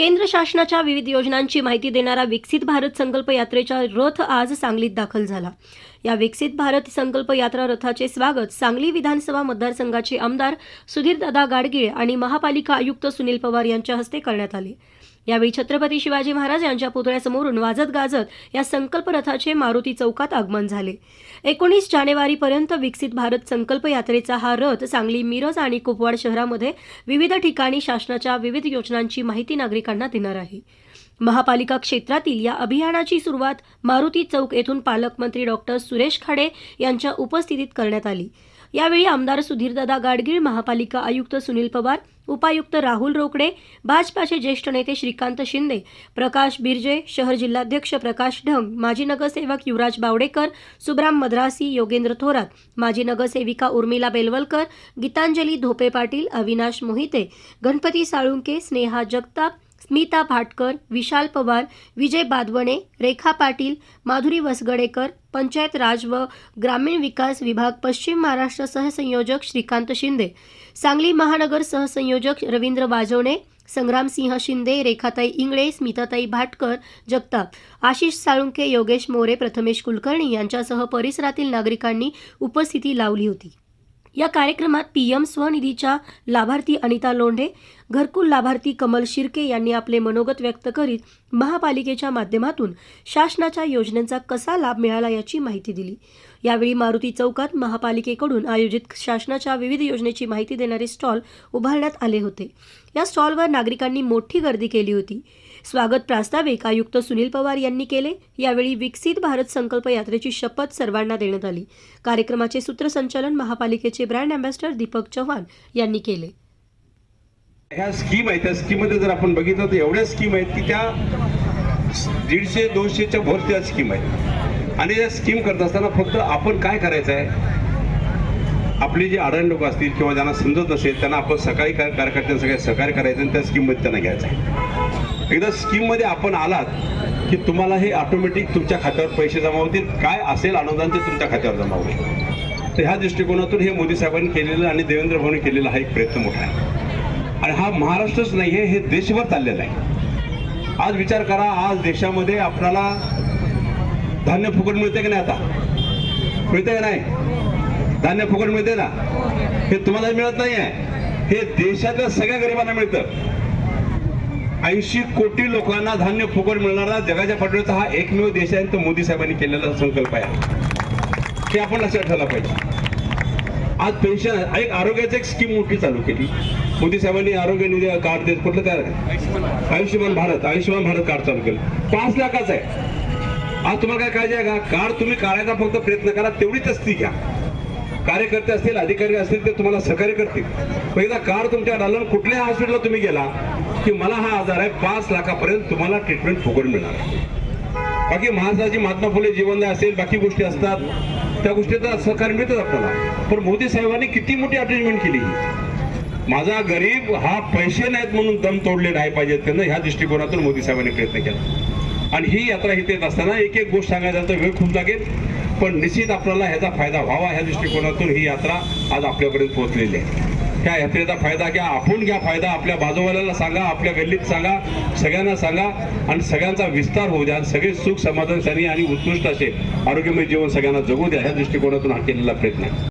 केंद्र शासनाच्या विविध योजनांची माहिती देणारा विकसित भारत संकल्प यात्रेचा रथ आज सांगलीत दाखल झाला. या विकसित भारत संकल्प यात्रा रथाचे स्वागत सांगली विधानसभा मतदारसंघाचे आमदार सुधीरदादा गाडगीळ आणि महापालिका आयुक्त सुनील पवार यांच्या हस्ते करण्यात आले. यावेळी छत्रपती शिवाजी महाराज यांच्या पुतळ्यासमोरून वाजत गाजत या संकल्प रथाचे मारुती चौकात आगमन झाले. एकोणीस जानेवारीपर्यंत विकसित भारत संकल्प यात्रेचा हा रथ सांगली मिरज आणि कुपवाड शहरामध्ये विविध ठिकाणी शासनाच्या विविध योजनांची माहिती नागरिकांना देणार आहे. महापालिका क्षेत्रातील या अभियानाची सुरुवात मारुती चौक येथून पालकमंत्री डॉक्टर सुरेश खाडे यांच्या उपस्थितीत करण्यात आली. यावेळी आमदार सुधीरदादा गाडगीळ महापालिका आयुक्त सुनील पवार उपायुक्त राहुल रोकडे भाजपाचे ज्येष्ठ नेते श्रीकांत शिंदे प्रकाश बिर्जे शहर जिल्हाध्यक्ष प्रकाश ढंग माजी नगरसेवक युवराज बावडेकर सुब्राम मद्रासी योगेंद्र थोरात माजी नगरसेविका उर्मिला बेलवलकर गीतांजली धोपे पाटील अविनाश मोहिते गणपती साळुंके स्नेहा जगताप स्मिता भाटकर विशाल पवार विजय बादवणे रेखा पाटील माधुरी वसगडेकर पंचायत राज व ग्रामीण विकास विभाग पश्चिम महाराष्ट्र सहसंयोजक श्रीकांत शिंदे सांगली महानगर सहसंयोजक रवींद्र वाजवणे संग्रामसिंह शिंदे रेखाताई इंगळे स्मिताताई भाटकर जगताप आशिष साळुंके योगेश मोरे प्रथमेश कुलकर्णी यांच्यासह परिसरातील नागरिकांनी उपस्थिती लावली होती. या कार्यक्रमात पीएम स्वनिधीच्या लाभार्थी अनिता लोंढे घरकुल लाभार्थी कमल शिर्के यांनी आपले मनोगत व्यक्त करीत महापालिकेच्या माध्यमातून शासनाच्या योजनांचा कसा लाभ मिळाला याची माहिती दिली. यावेळी मारुती चौकात महापालिकेकडून आयोजित शासनाच्या विविध योजनेची माहिती देणारे स्टॉल उभारण्यात आले होते. या स्टॉलवर नागरिकांनी मोठी गर्दी केली होती. स्वागत प्रास्ताविक आयुक्त सुनील पवार यांनी केले. यावेळी विकसित भारत संकल्प यात्रेची शपथ सर्वांना देण्यात आली. कार्यक्रमाचे सूत्रसंचालन महापालिकेचे ब्रँड अँबॅसिडर दीपक चव्हाण यांनी केले. ह्या स्कीम आहेत त्या स्कीममध्ये जर आपण बघितलं तर एवढ्या स्कीम आहेत की त्या दीडशे दोनशेच्या भर त्या स्कीम आहेत. आणि या स्कीम करत असताना फक्त आपण काय करायचं आहे? आपली जी आडण लोक असतील किंवा ज्यांना समजत नसेल त्यांना आपण सकाळी काय कार्यकर्त्यांना सगळ्या सहकार्य करायचं आणि त्या स्कीममध्ये त्यांना घ्यायचं आहे. एकदा स्कीममध्ये आपण आलात की तुम्हाला हे ऑटोमॅटिक तुमच्या खात्यावर पैसे जमा होतील. काय असेल अनुदान ते तुमच्या खात्यावर जमा होईल. तर ह्या दृष्टिकोनातून हे मोदी साहेबांनी केलेलं आणि देवेंद्र भाऊने केलेला हा एक प्रयत्न मोठा आहे. आणि हा महाराष्ट्रच नाही आहे हे देशभर चाललेलं आहे. आज विचार करा आज देशामध्ये आपल्याला धान्य फुकट मिळते की नाही आता? मिळते का नाही? धान्य फुकट मिळते ना? हे तुम्हाला मिळत नाही आहे. हे देशातल्या सगळ्या गरिबांना मिळतं. ऐंशी कोटी लोकांना धान्य फुकट मिळणारा जगाच्या पाठवण्याचा हा एकमेव देश आहे तो मोदी साहेबांनी केलेला संकल्प आहे. हे आपण लक्षात ठेवला पाहिजे. आज पेन्शन एक आरोग्याची एक स्कीम मोठी चालू केली. मोदी साहेबांनी आरोग्य निधी कार्ड देत कुठलं काय आयुष्यमान भारत आयुष्यमान भारत कार्ड चालू केलं. पाच लाखाचं आहे. आज तुम्हाला काय काळजी आहे का? कार्ड तुम्ही काढायचा फक्त प्रयत्न करा तेवढीच असती घ्या. कार्यकर्ते असतील अधिकारी असतील ते तुम्हाला सहकार्य करतील. पहिला कार्ड तुमच्या आलं कुठल्याही हॉस्पिटलला तुम्ही गेला की मला हा आजार आहे पाच लाखापर्यंत तुम्हाला ट्रीटमेंट फुकट मिळणार. बाकी महाराजाची महात्मा फुले जीवनदाय असेल बाकी गोष्टी असतात. त्या गोष्टीचा सहकार्य मिळतात आपल्याला. पण मोदी साहेबांनी किती मोठी अरेंजमेंट केली माझा गरीब हा पैसे नाहीत म्हणून दम तोडले नाही पाहिजेत त्यांना ह्या दृष्टिकोनातून मोदी साहेबांनी प्रयत्न केला. आणि ही यात्रा इथे येत असताना एक एक गोष्ट सांगायचा तर वेळ खूप लागेल. पण निश्चित आपल्याला ह्याचा फायदा व्हावा ह्या दृष्टिकोनातून ही यात्रा आज आपल्यापर्यंत पोहोचलेली आहे. ह्या यात्रेचा फायदा घ्या आपण घ्या फायदा आपल्या बाजूवाल्याला सांगा आपल्या गल्लीत सांगा सगळ्यांना सांगा आणि सगळ्यांचा विस्तार होऊ द्या. सगळे सुख समाधानशाली आणि उत्कृष्ट असे आरोग्यमय जीवन सगळ्यांना जगू द्या. ह्या दृष्टिकोनातून हा केलेला प्रयत्न आहे.